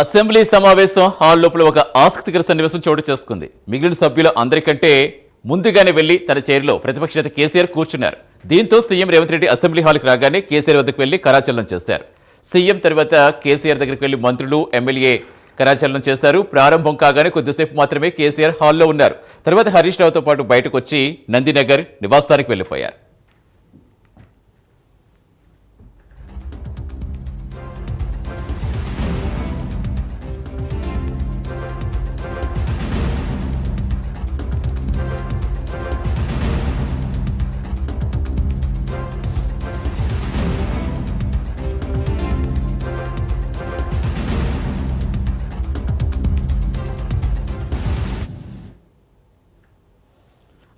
Assembly సమావేశం hall లోపల ఒక ఆసక్తికర సన్నివేశం చోటు చేసుకుంది. మిగిలిన సభ్యులు అందరికంటే ముందుగానే వెళ్ళి తన చైర్లో ప్రతిపక్ష నేత కేసీఆర్ కూర్చున్నారు. దీంతో సీఎం రేవంత్ రెడ్డి అసెంబ్లీ హాల్కి రాగానే కేసీఆర్ వద్దకు వెళ్ళి కరాచలనం చేశారు. సీఎం తర్వాత కేసీఆర్ దగ్గరికి వెళ్ళి మంత్రులు ఎమ్మెల్యే కరాచలనం చేశారు. ప్రారంభం కాగానే కొద్దిసేపు మాత్రమే కేసీఆర్ హాల్లో ఉన్నారు. తర్వాత హరీష్ రావుతో పాటు బయటకు వచ్చి నందినగర్ నివాసానికి వెళ్ళిపోయారు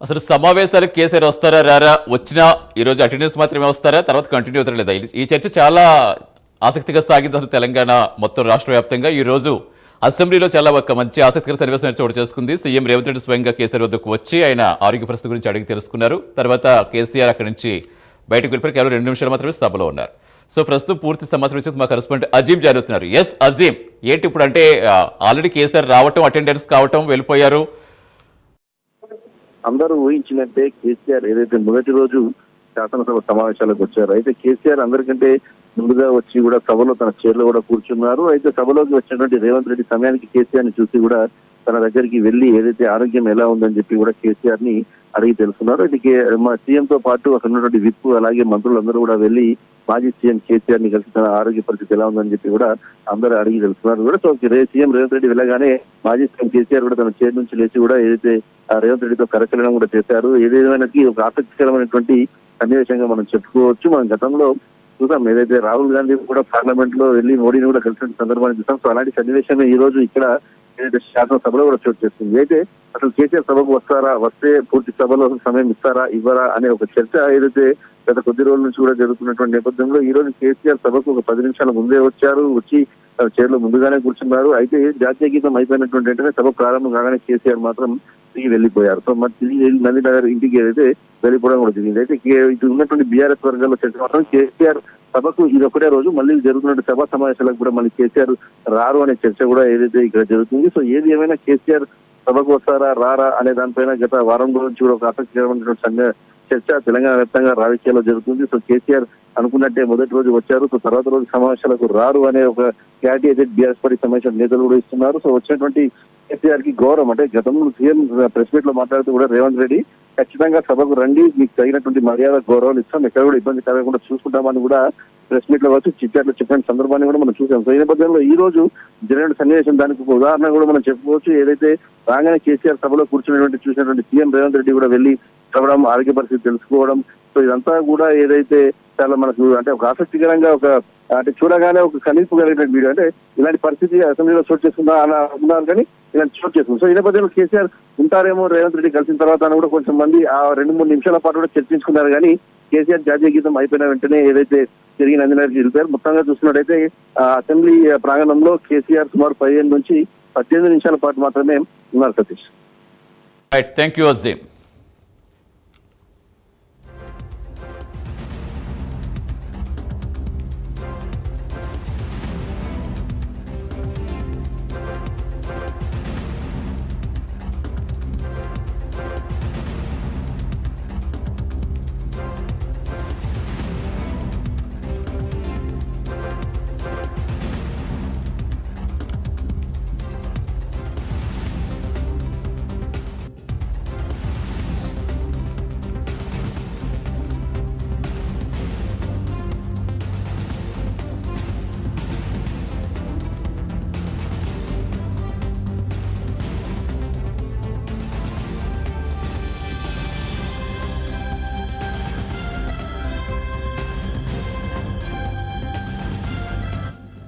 అసలు సమావేశాలకు కేసీఆర్ వస్తారా రారా? వచ్చినా ఈరోజు అటెండెన్స్ మాత్రమే వస్తారా? తర్వాత కంటిన్యూ అవుతారా లేదా? ఈ చర్చ చాలా ఆసక్తిగా సాగింది అసలు తెలంగాణ మొత్తం రాష్ట్ర వ్యాప్తంగా. ఈ రోజు అసెంబ్లీలో చాలా ఒక మంచి ఆసక్తికర సన్నివేశం చోటు చేసుకుంది. సీఎం రేవంత్ రెడ్డి స్వయంగా కేసీఆర్ వద్దకు వచ్చి ఆయన ఆరోగ్య పరిస్థితి గురించి అడిగి తెలుసుకున్నారు. తర్వాత కేసీఆర్ అక్కడి నుంచి బయటకు వెళ్ళిపోయి కేవలం రెండు నిమిషాలు మాత్రమే సభలో ఉన్నారు. సో ప్రస్తుతం పూర్తి సమాచారం ఇచ్చేది మా కరెస్పాండెంట్ అజీం జరుగుతున్నారు ఎస్ అజీం ఏంటి ఇప్పుడు అంటే ఆల్రెడీ కేసీఆర్ రావటం అటెండెన్స్ కావటం వెళ్ళిపోయారు. అందరూ ఊహించినట్టే కేసీఆర్ ఏదైతే మొదటి రోజు శాసనసభ సమావేశాలకు వచ్చారు అయితే కేసీఆర్ అందరికంటే ముందుగా వచ్చి కూడా సభలో తన చైర్లో కూడా కూర్చున్నారు. అయితే సభలోకి వచ్చినటువంటి రేవంత్ రెడ్డి సమయానికి కేసీఆర్ని చూసి కూడా తన దగ్గరికి వెళ్ళి ఏదైతే ఆరోగ్యం ఎలా ఉందని చెప్పి కూడా కేసీఆర్ని అడిగి తెలుసుకున్నారు. అయితే మా సీఎం తో పాటు అక్కడ ఉన్నటువంటి విప్ అలాగే మంత్రులందరూ కూడా వెళ్ళి మాజీ సీఎం కేసీఆర్ని కలిసి తన ఆరోగ్య పరిస్థితి ఎలా ఉందని చెప్పి కూడా అందరూ అడిగి తెలుసుకున్నారు. కూడా సో సీఎం రేవంత్ రెడ్డి వెళ్ళగానే మాజీ సీఎం కేసీఆర్ కూడా తన చైర్ నుంచి లేచి కూడా ఏదైతే రేవంత్ రెడ్డితో కరచలనం కూడా చేశారు. ఏదేమైనాకి ఒక ఆసక్తికరమైనటువంటి సన్నివేశంగా మనం చెప్పుకోవచ్చు. మనం గతంలో చూసాం ఏదైతే రాహుల్ గాంధీ కూడా పార్లమెంట్లో వెళ్ళి మోడీని కూడా కలిసిన సందర్భాన్ని చూసాం. సో అలాంటి సన్నివేశమే ఈ రోజు ఇక్కడ ఏదైతే శాసనసభలో కూడా చోటు చేస్తుంది అయితే అసలు కేసీఆర్ సభకు వస్తారా వస్తే పూర్తి సభలో సమయం ఇస్తారా ఇవ్వరా అనే ఒక చర్చ ఏదైతే గత కొద్ది రోజుల నుంచి కూడా జరుగుతున్నటువంటి నేపథ్యంలో ఈ రోజు కేసీఆర్ సభకు ఒక పది నిమిషాల ముందే వచ్చారు వచ్చి తన చైర్లో ముందుగానే కూర్చున్నారు. అయితే జాతీయ గీతం అయిపోయినటువంటి వెంటనే సభ ప్రారంభం కాగానే కేసీఆర్ మాత్రం తిరిగి వెళ్ళిపోయారు. సో మరి తిరిగి వెళ్ళి నందినగర్ ఇంటికి ఏదైతే వెళ్ళిపోవడం కూడా జరిగింది. అయితే కే- ఇటు ఉన్నటువంటి బీఆర్ఎస్ వర్గాల్లో చర్చ మాత్రం కేసీఆర్ సభకు ఇది ఒకటే రోజు మళ్ళీ జరుగుతున్న సభా సమావేశాలకు కూడా మళ్ళీ కేసీఆర్ రారు అనే చర్చ కూడా ఏదైతే ఇక్కడ జరుగుతుంది. సో ఏది ఏమైనా కేసీఆర్ సభకు వస్తారా రారా అనే దానిపైన గత వారం రోజు నుంచి కూడా ఒక ఆసక్తికరమైనటువంటి సంఘ చర్చ తెలంగాణ వ్యాప్తంగా రాజకీయాల్లో జరుగుతుంది. సో కేసీఆర్ అనుకున్నట్టే మొదటి రోజు వచ్చారు. సో తర్వాత రోజు సమావేశాలకు రారు అనే ఒక క్లారిటీ అయితే బీఆర్ఎస్ పార్టీ సమావేశం నేతలు కూడా ఇస్తున్నారు. సో వచ్చినటువంటి కేసీఆర్కి గౌరవం. అంటే గతంలో సీఎం ప్రెస్ మీట్లో మాట్లాడుతూ కూడా రేవంత్ రెడ్డి ఖచ్చితంగా సభకు రండి. మీకు తగినటువంటి మర్యాద గౌరవం ఇస్తాం. ఎక్కడ కూడా ఇబ్బంది కలగకుండా చూసుకుంటామని కూడా ప్రెస్ మీట్లో వచ్చి చిట్చాట్లో చెప్పిన సందర్భాన్ని కూడా మనం చూసాం. సో ఈ నేపథ్యంలో ఈ రోజు జరిగిన సన్నివేశం దానికి ఒక ఉదాహరణ కూడా మనం చెప్పుకోవచ్చు. ఏదైతే రాగానే కేసీఆర్ సభలో కూర్చున్నటువంటి చూసినటువంటి సీఎం రేవంత్ రెడ్డి కూడా వెళ్ళి చదవడం ఆరోగ్య పరిస్థితి తెలుసుకోవడం. సో ఇదంతా కూడా ఏదైతే చాలా మనకు అంటే ఒక ఆసక్తికరంగా ఒక అంటే చూడగానే ఒక కనీపు కలిగిన వీడియో. అంటే ఇలాంటి పరిస్థితి అసెంబ్లీలో చోటు చేసుకుందా అని అనుకున్నారు కానీ ఇలాంటి చోటు చేసుకుంది. సో ఈ నేపథ్యంలో కేసీఆర్ ఉంటారేమో రేవంత్ రెడ్డి కలిసిన తర్వాత అని కూడా కొంచెం మంది ఆ రెండు మూడు నిమిషాల పాటు కూడా చర్చించుకున్నారు. కానీ కేసీఆర్ జాతీయ గీతం అయిపోయిన వెంటనే ఏదైతే తిరిగి నందినగర్కి వెళ్ళిపోయారు మొత్తంగా చూసినట్టయితే అసెంబ్లీ ప్రాంగణంలో కేసీఆర్ సుమారు పదిహేను నుంచి పద్దెనిమిది నిమిషాల పాటు మాత్రమే ఉన్నారు సతీష్. Thank you Azeem